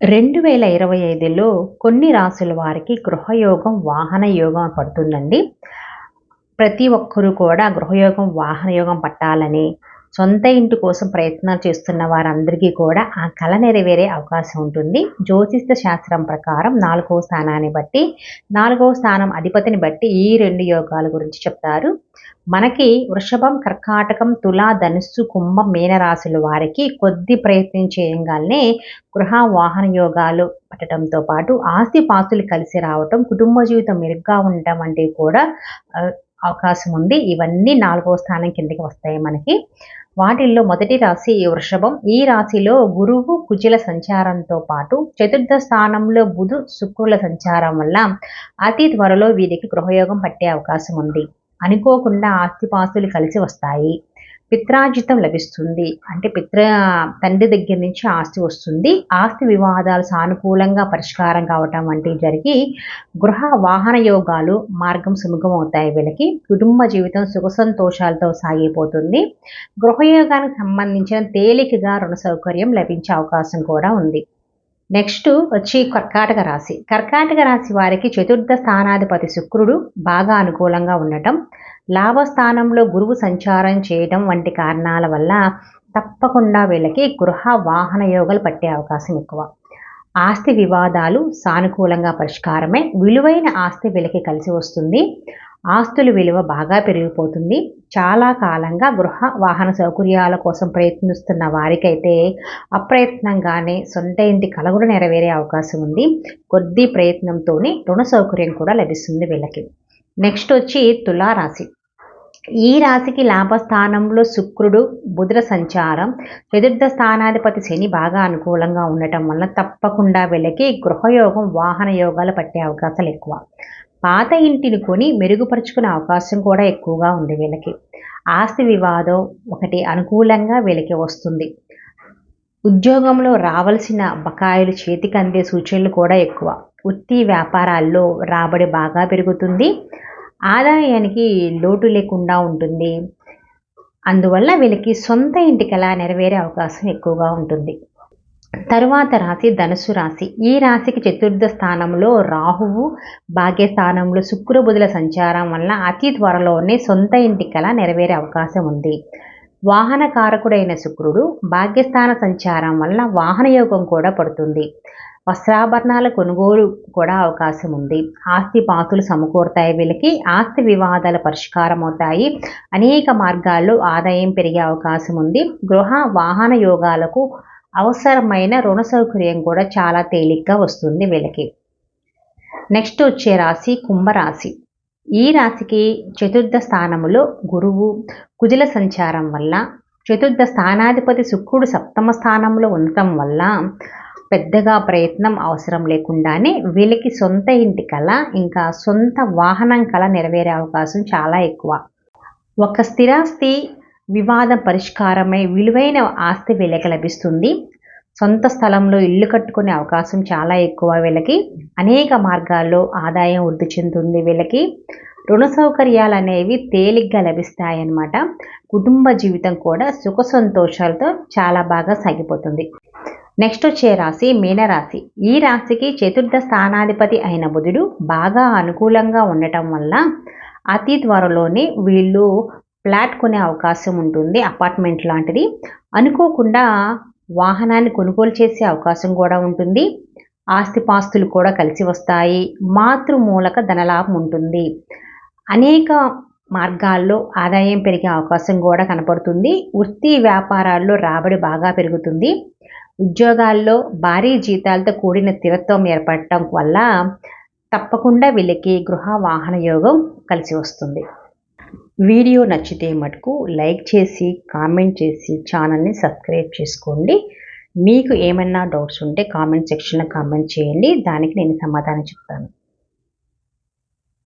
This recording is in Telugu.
రెండు వేల ఇరవై ఐదులో కొన్ని రాసుల వారికి గృహయోగం వాహన యోగం పడుతుందండి. ప్రతి ఒక్కరూ కూడా గృహయోగం వాహన యోగం పట్టాలని సొంత ఇంటి కోసం ప్రయత్నాలు చేస్తున్న వారందరికీ కూడా ఆ కళ నెరవేరే అవకాశం ఉంటుంది. జ్యోతిష శాస్త్రం ప్రకారం నాలుగవ స్థానాన్ని బట్టి నాలుగవ స్థానం అధిపతిని బట్టి ఈ రెండు యోగాల గురించి చెప్తారు. మనకి వృషభం కర్కాటకం తులా ధనుస్సు కుంభం మీనరాశుల వారికి కొద్ది ప్రయత్నం చేయంగానే గృహ వాహన యోగాలు పట్టడంతో పాటు ఆస్తి పాస్తులు కలిసి రావటం కుటుంబ జీవితం మెరుగ్గా ఉండటం వంటివి కూడా అవకాశం ఉంది. ఇవన్నీ నాలుగవ స్థానం కిందకి వస్తాయి మనకి. వాటిల్లో మొదటి రాశి వృషభం. ఈ రాశిలో గురువు కుజుల సంచారంతో పాటు చతుర్థ స్థానంలో బుధు శుక్రుల సంచారం వల్ల అతి త్వరలో వీరికి గృహయోగం పట్టే అవకాశం ఉంది. అనుకోకుండా ఆస్తిపాస్తులు కలిసి వస్తాయి. పిత్రాజితం లభిస్తుంది. అంటే పిత్ర తండ్రి దగ్గర నుంచి ఆస్తి వస్తుంది. ఆస్తి వివాదాలు సానుకూలంగా పరిష్కారం కావటం వంటివి జరిగి గృహ వాహన యోగాలు మార్గం సుముఖమవుతాయి వీళ్ళకి. కుటుంబ జీవితం సుఖ సంతోషాలతో సాగిపోతుంది. గృహయోగానికి సంబంధించిన తేలికగా రుణ సౌకర్యం లభించే అవకాశం కూడా ఉంది. నెక్స్ట్ వచ్చి కర్కాటక రాశి. కర్కాటక రాశి వారికి చతుర్థ స్థానాధిపతి శుక్రుడు బాగా అనుకూలంగా ఉండటం లాభస్థానంలో గురువు సంచారం చేయడం వంటి కారణాల వల్ల తప్పకుండా వీళ్ళకి గృహ వాహన యోగాలు పట్టే అవకాశం ఎక్కువ. ఆస్తి వివాదాలు సానుకూలంగా పరిష్కారమే. విలువైన ఆస్తి వీళ్ళకి కలిసి వస్తుంది. ఆస్తుల విలువ బాగా పెరిగిపోతుంది. చాలా కాలంగా గృహ వాహన సౌకర్యాల కోసం ప్రయత్నిస్తున్న వారికైతే అప్రయత్నంగానే సొంత ఇంటి కల కూడా నెరవేరే అవకాశం ఉంది. కొద్ది ప్రయత్నంతోనే రుణ సౌకర్యం కూడా లభిస్తుంది వీళ్ళకి. నెక్స్ట్ వచ్చి తులారాశి. ఈ రాశికి లాభస్థానంలో శుక్రుడు బుధుల సంచారం. చతుర్థ స్థానాధిపతి శని బాగా అనుకూలంగా ఉండటం వల్ల తప్పకుండా వీళ్ళకి గృహయోగం వాహన యోగాలు పట్టే అవకాశాలు ఎక్కువ. పాత ఇంటిని కొని మెరుగుపరుచుకునే అవకాశం కూడా ఎక్కువగా ఉంది వీళ్ళకి. ఆస్తి వివాదం ఒకటి అనుకూలంగా వీళ్ళకి వస్తుంది. ఉద్యోగంలో రావలసిన బకాయిలు చేతికి అందే సూచనలు కూడా ఎక్కువ. వృత్తి వ్యాపారాల్లో రాబడి బాగా పెరుగుతుంది. ఆదాయానికి లోటు లేకుండా ఉంటుంది. అందువల్ల వీళ్ళకి సొంత ఇంటికలా నెరవేరే అవకాశం ఎక్కువగా ఉంటుంది. తరువాత రాశి ధనుసు రాశి. ఈ రాశికి చతుర్థ స్థానంలో రాహువు భాగ్యస్థానంలో శుక్రబుధుల సంచారం వల్ల అతి త్వరలోనే సొంత ఇంటి కళ నెరవేరే అవకాశం ఉంది. వాహన కారకుడైన శుక్రుడు భాగ్యస్థాన సంచారం వల్ల వాహన యోగం కూడా పడుతుంది. వస్త్రాభరణాల కొనుగోలు కూడా అవకాశం ఉంది. ఆస్తి పాతులు సమకూరుతాయి. వీళ్ళకి ఆస్తి వివాదాలు పరిష్కారం అవుతాయి. అనేక మార్గాల్లో ఆదాయం పెరిగే అవకాశం ఉంది. గృహ వాహన యోగాలకు అవసరమైన రుణ సౌకర్యం కూడా చాలా తేలిగ్గా వస్తుంది వీళ్ళకి. నెక్స్ట్ వచ్చే రాశి కుంభరాశి. ఈ రాశికి చతుర్థ స్థానములో గురువు కుజుల సంచారం వల్ల చతుర్థ స్థానాధిపతి శుక్రుడు సప్తమ స్థానంలో ఉండటం వల్ల పెద్దగా ప్రయత్నం అవసరం లేకుండానే వీళ్ళకి సొంత ఇంటి కళ ఇంకా సొంత వాహనం కళ నెరవేరే అవకాశం చాలా ఎక్కువ. ఒక స్థిరాస్తి వివాదం పరిష్కారమై విలువైన ఆస్తి వీళ్ళకి లభిస్తుంది. సొంత స్థలంలో ఇల్లు కట్టుకునే అవకాశం చాలా ఎక్కువ వీళ్ళకి. అనేక మార్గాల్లో ఆదాయం వృద్ధి చెందుతుంది వీళ్ళకి. రుణ సౌకర్యాలు అనేవి తేలిగ్గా లభిస్తాయన్నమాట. కుటుంబ జీవితం కూడా సుఖ సంతోషాలతో చాలా బాగా సాగిపోతుంది. నెక్స్ట్ వచ్చే రాశి మీనరాశి. ఈ రాశికి చతుర్థ స్థానాధిపతి అయిన బుధుడు బాగా అనుకూలంగా ఉండటం వల్ల అతి త్వరలోనే వీళ్ళు ఫ్లాట్ కొనే అవకాశం ఉంటుంది అపార్ట్మెంట్ లాంటిది. అనుకోకుండా వాహనాన్ని కొనుగోలు చేసే అవకాశం కూడా ఉంటుంది. ఆస్తిపాస్తులు కూడా కలిసి వస్తాయి. మాతృమూలక ధనలాభం ఉంటుంది. అనేక మార్గాల్లో ఆదాయం పెరిగే అవకాశం కూడా కనపడుతుంది. వృత్తి వ్యాపారాల్లో రాబడి బాగా పెరుగుతుంది. ఉద్యోగాల్లో భారీ జీతాలతో కూడిన స్థిరత్వం ఏర్పడటం వల్ల తప్పకుండా వీళ్ళకి గృహ వాహన యోగం కలిసి వస్తుంది. వీడియో నచ్చితే మటుకు లైక్ చేసి కామెంట్ చేసి ఛానల్ని సబ్స్క్రైబ్ చేసుకోండి. మీకు ఏమైనా డౌట్స్ ఉంటే కామెంట్ సెక్షన్లో కామెంట్ చేయండి. దానికి నేను సమాధానం చెప్తాను.